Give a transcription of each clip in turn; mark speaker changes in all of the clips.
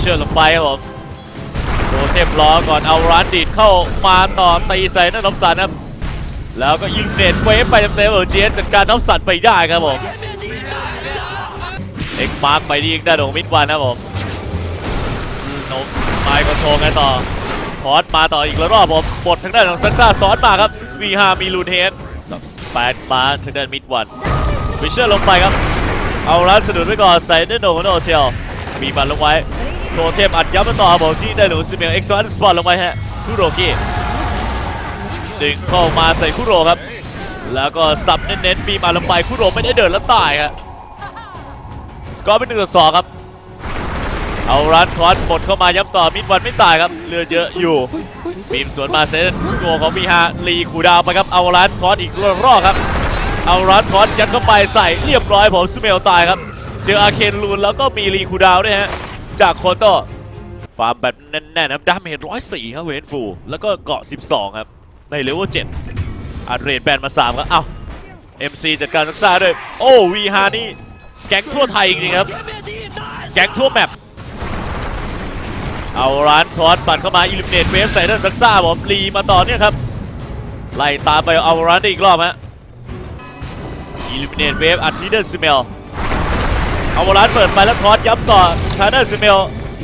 Speaker 1: เชื่อลงไปครับผมโดเทมล้อก่อนเอาร้านดีดเข้ามาต่อตีใส่นั่นน้ำสันครับแล้วก็ยิงเน็ตเวฟไปเต็มๆเออเจสจัดการน้ำสันไปได้ครับผมเอ็กมาร์กไปที่ด้านของมิดวันนะครับผมโนมไมค์คอนโทรกันต่อพอสมาต่ออีกแล้วรอบผมบททางด้านของซันซ่าซ้อนมาครับ V5 มีลูนเฮดแปดมาทางด้านมิดวันวิเชอร์ลงไปครับ เอาร้านสะดุดไว้ก่อนใส่ด้านโดนโนเชียว มีบัตรลงไว้โทเทมอัดยับมาต่อบผมที่ได้หนูซิเมลเอ็กซ์วันสปอร์ตลงไปฮะคุโรกิดึงเข้ามาใส่คุโรครับ แล้วก็ซับเน้นๆมีมาลงไปคุโรไม่ได้เดินแล้วตายครับสกอร์เป็นหนึ่งต่อสองครับ เอาร้านทอนบดเข้ามาย้ำต่อมิดวันไม่ตายครับเลือดเยอะอยู่บีมสวนมาเซนตัวของมีฮารีคูดาวไปครับเอาร้านทอนอีกรอบครับ เอาร้านทอนยัดเข้าไปใส่เรียบร้อยผมสเมลตายครับ เจออาเคนลูนแล้วก็มีรีคูดาวด้วยฮะ จากโคโตฟาร์มแบบแน่นๆครับดาเมจร้อยสี่ครับเวนฟูแล้วก็เกาะ 12 ครับ ในเลเวล7อัดเรทแบนมา 3 ครับ เอ้า MC จัดการรักษาด้วย โอ้วีฮานี่ แก๊งทั่วไทยจริงครับ แก๊งทั่วแมปเอาร้านทอสปัดเข้ามาอิลิมเนตเวฟใส่เรื่องซักซ่าผมรีมาต่อเนี่ยครับ ไล่ตามไปเอาร้านได้อีกรอบฮะอิลิมเนตเวฟอัดทีเดอร์ซิเมล เอาร้านเปิดไปแล้วทอสย้ำต่อชาเดอร์ซิเมล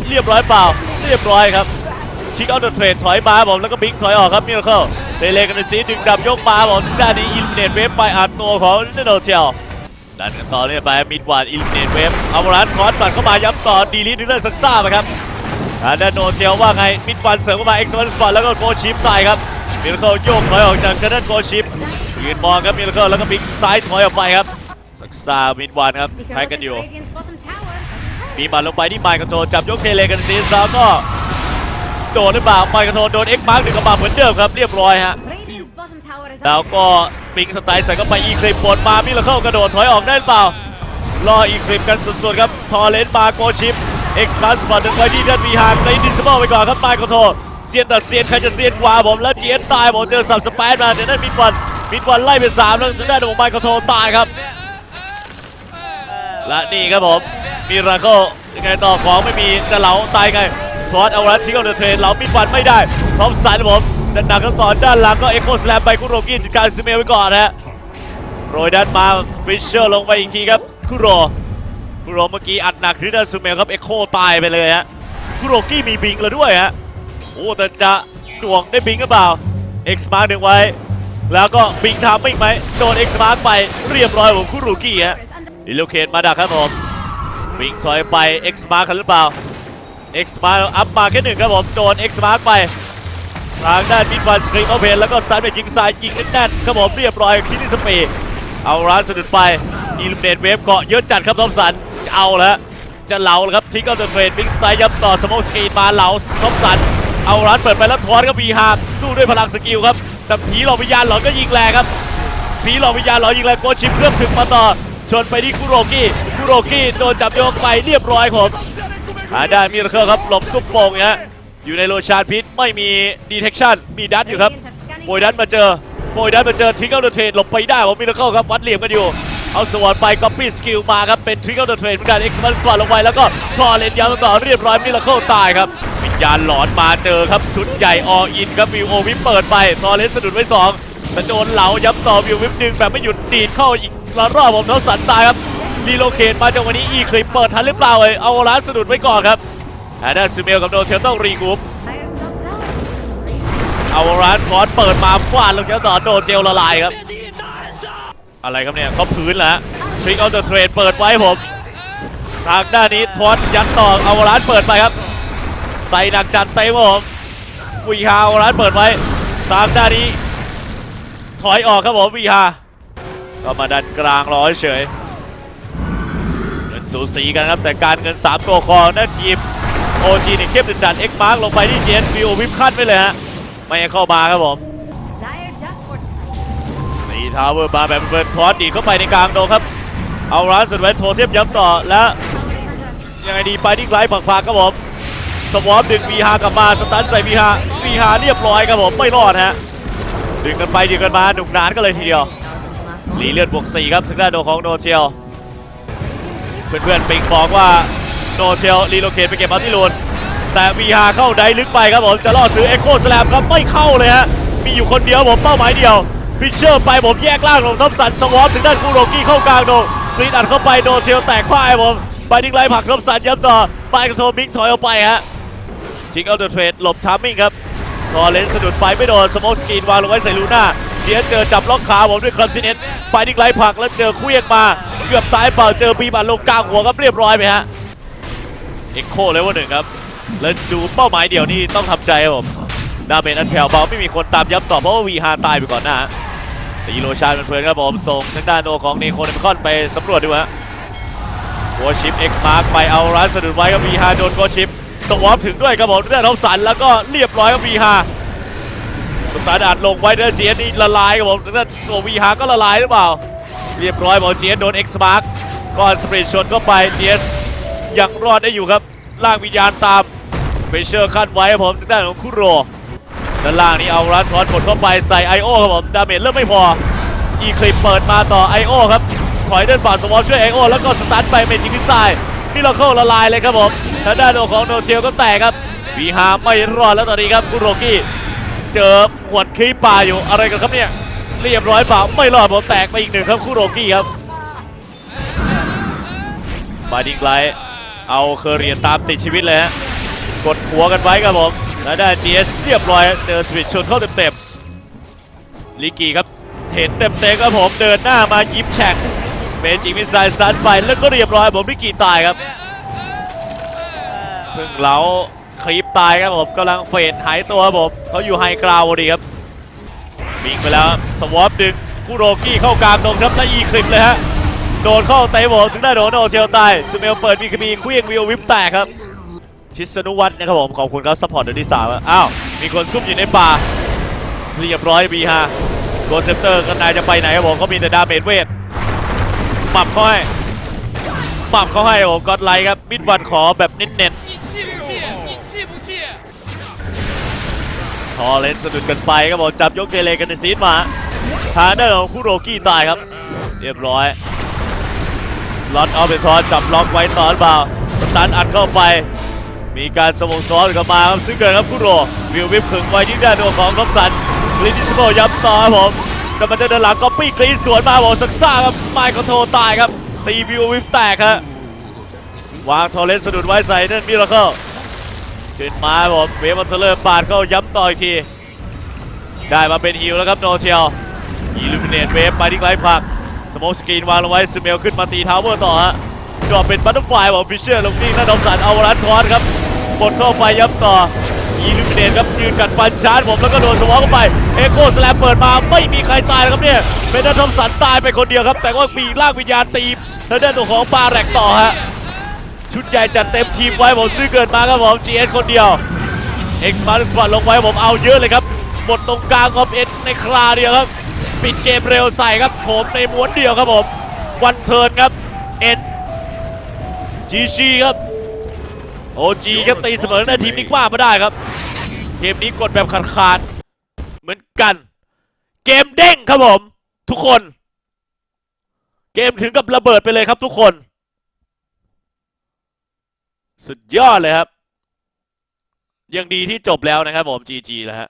Speaker 1: เรียบร้อยเปล่า เรียบร้อยครับคิกเอาเดอะเทรดถอยมาผมแล้วก็บิงถอยออกครับมิราเคิลเตเลกันซีดึงดับยกมาผมด้านนี้อิลเนตเวฟไปอัดตัวของเนโดเทียวดันกันต่อเนี่ยไปมิดวานอิลเนตเวฟเอาร้านทอสปัดเข้ามาย้ำต่อดีลิทเดอร์ซักซ่าไปครับทางด้านโนเทียวว่าไง มิดฟันเสริมเข้ามาเอ็กซ์วันสปอร์ตแล้วก็โกชิปใส่ครับมิราเคิลโยกถอยออกจากทางด้านโกชิปยืนมองครับมิราเคิลแล้วก็บิ๊กซ้ายถอยออกไปครับ สักซามิดวันครับ
Speaker 2: If
Speaker 1: ใช้
Speaker 2: you're
Speaker 1: กัน
Speaker 2: looking
Speaker 1: อยู่
Speaker 2: for Radiant's bottom tower,
Speaker 1: มีบัตรลงไปที่ไมค์คอนโทรลจับยกเทเลกันซีแล้วก็โดนหรือเปล่าไมค์คอนโทรลโดนเอ็กมาร์กดึงกลับมาเหมือนเดิมครับเรียบร้อยฮะ
Speaker 2: Radiant's bottom tower is
Speaker 1: แล้ว
Speaker 2: under
Speaker 1: ก็ปิงสไตล์ใส่เข้าไปอีคลิปบนมามิราเคิลกระโดดถอยออกได้หรือเปล่ารออีคลิปกันสุดๆครับทอเลนมาโกชิปเอ็กซ์มาสปอร์ตถึงไว้ที่ด้านวีฮาร์ในดิสเบิลไปก่อนครับไมค์คอนโทรลเซียนแต่เซียนใครจะเซียนกว่าผมแล้วจีเอสตายผมเจอสับสเปซมาเดี๋ยวนั้นมิดวันมิดวันไล่เป็นสามแล้วทางด้านของไมค์คอนโทรลตายครับ และนี่ครับผมมิราเคิลยังไงต่อของไม่มีจะเหลาตายไงทอสเอาลัดชิคเอาเดอะเทรนเหลามิดวันไม่ได้ทอมสันครับผมจะหนักกันต่อด้านหลังก็เอ็กโคสแลมไปคุโรกิจัดการซิเมลไว้ก่อนฮะโรยดันมาฟิชเชอร์ลงไปอีกทีครับคุโรคุโรเมื่อกี้อัดหนักที่ด้านซูเมลครับเอ็กโคตายไปเลยฮะคุโรกี้มีบิงแล้วด้วยฮะโอ้แต่จะดวงได้บิงหรือเปล่าเอ็กซ์มาร์กหนึ่งไว้ แล้วก็บิงทำไม่ไหมโดนเอ็กซ์มาร์กไปเรียบร้อยผมคุโรกี้ฮะ อิลูเคนมาดักครับผมวิ่งถอยไป X Mark กันหรือเปล่า X Mark อัพมาแค่หนึ่งครับผมโดน X Mark ไปทางด้านมิดวันสกรีมเอาเพนแล้วก็สตาร์ทไปยิงซ้ายยิงแน่นครับผมเรียบร้อยคิดที่สปีดเอาร้านสะดุดไปอิลูเนตเวฟเกาะเยอะจัดครับทอมสันจะเอาแล้วจะเหลาครับทิกเอาเดอะเทรดบิ๊กสไตล์ยับต่อสโมสกรีนมาเหลาทอมสันเอาร้านเปิดไปแล้วทอนก็มีฮาร์สู้ด้วยพลังสกิลครับแต่ผีหลอกวิญญาณหลอนก็ยิงแรงครับผีหลอกวิญญาณหลอนยิงแรงโกชิปเริ่มถึงมาต่อ ชนไปที่คุโรกิคุโรกิโดนจับโยกไปเรียบร้อยผมหาได้มิราเคิลครับหลบซุปโป่งฮะอยู่ในโลชานพิษไม่มีดีเทคชั่นมีดัตอยู่ครับโบยดันมาเจอโบยดันมาเจอทริกเกิลเดอะเทรดหลบไปได้ผมมิราเคิลครับวัดเหลี่ยมกันอยู่เอาสวอนไปก๊อปปี้สกิลมาครับเป็นทริกเกิลเดอะเทรดเหมือนกันเอ็กซ์มันสวอนลงไปแล้วก็ทอเลนยาวต่อเรียบร้อยมิราเคิลตายครับวิญญาณหลอนมาเจอครับชุดใหญ่ออินครับวิวโอวิปเปิดไปทอเลนสะดุดไว้สองแต่โดนเหลาย้ำต่อวิววิปดึงแบบไม่หยุดดีดเข้าอีก ละรอบผมท้าสันตายครับรีโลเคทมาจังหวะนี้อีคลิปเปิดทันหรือเปล่าเอ่ยเอาร้านสะดุดไว้ก่อนครับแอดเดนซูเมลกับโดเทลต้องรีคูป
Speaker 2: Fire's top tower.
Speaker 1: เอาร้านฟอสเปิดมาฟาดลงแล้วต่อโดเจลละลายครับ อะไรครับเนี่ยเขาพื้นแล้วทริกเอาเดอะเทรดเปิดไว้ผมทางด้านนี้ทอนยัดต่อเอาร้านเปิดไปครับ ใส่หนักจัดเต็มผมวีฮาเอาร้านเปิดไว้ทางด้านนี้ถอยออกครับผมวีฮา ก็มาดันกลางรอเฉย เงินสูสีกันครับแต่การเงิน 3 ตัวคอนั่นทีมโอทีเนี่ยเข้มจัดเอ็กมาร์กลงไปที่เจนวิววิปขั้นไปเลยฮะ ไม่เข้ามาครับผมตีทาวเวอร์มาแบบเบิร์นทอสดีเข้าไปในกลางโดครับ เอาร้านสุดไว้โทเทมย้ำต่อและยังไงดีไปที่ไกลผักผักครับผมสวอปดึงวีฮากลับมาสตันใส่วีฮาวีฮาเรียบร้อยครับผมไม่รอดฮะดึงกันไปดึงกันมาหนุกนานก็เลยทีเดียว รีเลือดบวก4ครับทางด้านโดของโนเชียวเพื่อนๆปิงบอกว่าโนเทลรีโลเคทไปเก็บอัลติลูนแต่วีฮาเข้าไดลึกไปครับผมจะล่อซื้อเอ็กโคสแลมครับไม่เข้าเลยฮะมีอยู่คนเดียวผมเป้าหมายเดียวฟิชเชอร์ไปผมแยกล่างลงท็อปสันสวอปถึงด้านคูโรกี้เข้ากลางโดกรีดอัดเข้าไปโนเทลแตกพ่ายผมไปดิ้งไล่ผักท็อปสันย้ำต่อไปกระโทมิกถอยออกไปฮะชิงเอาเดอะเทรดหลบทามมิ่งครับทอเลนสะดุดไฟไม่โดนสโมกสกรีนวางลงไว้ใส่ลูน่า เชียเจอจับล็อกขาผมด้วยคลัมซินเอ็นไฟดิ้งไลผักแล้วเจอเควียงมา เกือบตายเปล่าเจอปีบันลงกลางหัวครับเรียบร้อยไปฮะเอ็กโคเลยว่าหนึ่งครับ แล้วดูเป้าหมายเดียวนี่ต้องทำใจครับผมดาเมจอันแผ่วเบาไม่มีคนตามย้ำต่อเพราะว่าวีฮาตายไปก่อนหน้าแต่ยีโรชาเป็นเพลินครับผมส่งทางด้านโอของเนโคเนมคอนไปสำรวจดูฮะโกชิปเอ็กมาร์กไปเอาร้านสะดุดไว้กับวีฮาโดนโกชิปสวอปถึงด้วยครับผมได้ท็อปสันแล้วก็เรียบร้อยกับวีฮา สตาร์ดอัดลงไว้เดอร์เจียนี่ละลายครับผมด้านตัววีฮาก็ละลายหรือเปล่า เรียบร้อยบอเจียนโดนเอ็กซ์มาร์กก่อนสปรดชนเข้าไปเจียสยังรอดได้อยู่ครับล่างวิญญาณตามเฟเชอร์ขั้นไว้ครับผมทางด้านของคุโรด้านล่างนี้เอารันทอนกดเข้าไปใส่ไอโอครับผมดาเมจเริ่มไม่พออีคลิปเปิดมาต่อไอโอครับถอยเดินฝ่าสวอปช่วยไอโอแล้วก็สตาร์ทไปเมจิกิสไซนี่เราเข้าละลายเลยครับผมทางด้านของโนเทลก็แตกครับวีฮาไม่รอดแล้วตอนนี้ครับคุโรกี้ เจอหวดคีป่าอยู่อะไรกันครับเนี่ยเรียบร้อยเปล่าไม่รอดผมแตกไปอีกหนึ่งครับคุโรกี้ครับบาดิงไลท์เอาเคอรียตามติดชีวิตเลยฮะกดหัวกันไว้ครับผมแล้วได้จีเอสเรียบร้อยเจอสวิตชนเข้าเต็มๆลิกี้ครับเห็นเต็มเต็มครับผมเดินหน้ามายิ้มแฉกเมจิมิสไซล์ซันไปแล้วก็เรียบร้อยผมลิกี้ตายครับเพิ่งเล้า คลิปตายครับผมกำลังเฟดหายตัวครับผมเขาอยู่ไฮกราวดีครับวิ่งไปแล้วสวอปดึงคุโรกี้เข้ากลางดงครับแล้วอีคลิปเลยฮะโดนเข้าเตะผมถึงได้โดนโอเทลตายซูเมลเปิดมีคบีเควียงวิววิปแตกครับ ชิสนุวัฒน์นะครับผมขอบคุณครับซัพพอร์ตเดือนที่สามอ้าวมีคนซุ่มอยู่ในป่าเรียบร้อยบีฮาโกเซปเตอร์กันนายจะไปไหนครับผมก็มีแต่ดาเมจเวทปรับเขาให้ปรับเขาให้ผมก็ไลค์ครับมิดวันขอแบบเน้น
Speaker 3: 你
Speaker 1: ทอเลนสะดุดกันไปครับผมจับยกเกเรกันในซีนมาทางด้านของคุโรกี้ตายครับ เรียบร้อยล็อตออฟเปทอนจับล็อกไว้ตอนเปล่าสตันอัดเข้าไป มีการสมองซ้อนกับมาครับซึ่งเกิดครับคุโรวิววิปขึงไว้ที่ด้านตัวของคอมสันกลินดิสโบย้ำต่อครับผมกำลังจะเดินหลังก็ปี้กรีนสวนมาบอกสักซ่าครับไมค์ก็โทรตายครับตีวิววิปแตกครับวางทอร์เรนสะดุดไว้ใส่นั่นมิราเคิล ขึ้นมาผมเวฟมันเทเลอร์ปาดเข้าย้ำต่ออีกที ได้มาเป็นฮิลแล้วครับโนเทียลอีลูมิเนตเวฟไปที่ไกลผัก สโมสกรีนวางลงไว้สเมลขึ้นมาตีทาวเวอร์ต่อฮะดรอปเป็นบัตเตอร์ไฟของฟิชเชอร์ลงนี่แล้วดอมสันเอารันทอนครับกดเข้าไปย้ำต่ออีลูมิเนตครับยืนกัดฟันชาร์จผมแล้วก็โดนสวอเข้าไปเอโคสแลมเปิดมาไม่มีใครตายนะครับเนี่ยเป็นดันทอมสันตายไปคนเดียวครับ แต่ว่ามีร่างวิญญาณตีทางด้านตัวของปาแรกต่อฮะ ชุดใหญ่จัดเต็มทีมไว้ผมซื้อเกินมาครับผม GS คนเดียวเอ็กซ์มาร์สปอร์ตลงไว้ผมเอาเยอะเลยครับ หมดตรงกลางออฟเอ็นในคราเดียวครับ ปิดเกมเร็วใส่ครับผมในม้วนเดียวครับผม วันเทิร์นครับเอ็นจีจีครับโอจีครับตีเสมอในทีมนี้กว่ามาได้ครับ เกมนี้กดแบบขาดขาดๆเหมือนกัน เกมเด้งครับผม ทุกคน เกมถึงกับระเบิดไปเลยครับทุกคน สุดยอดเลยครับ ยังดีที่จบแล้วนะครับผม GG แล้วฮะ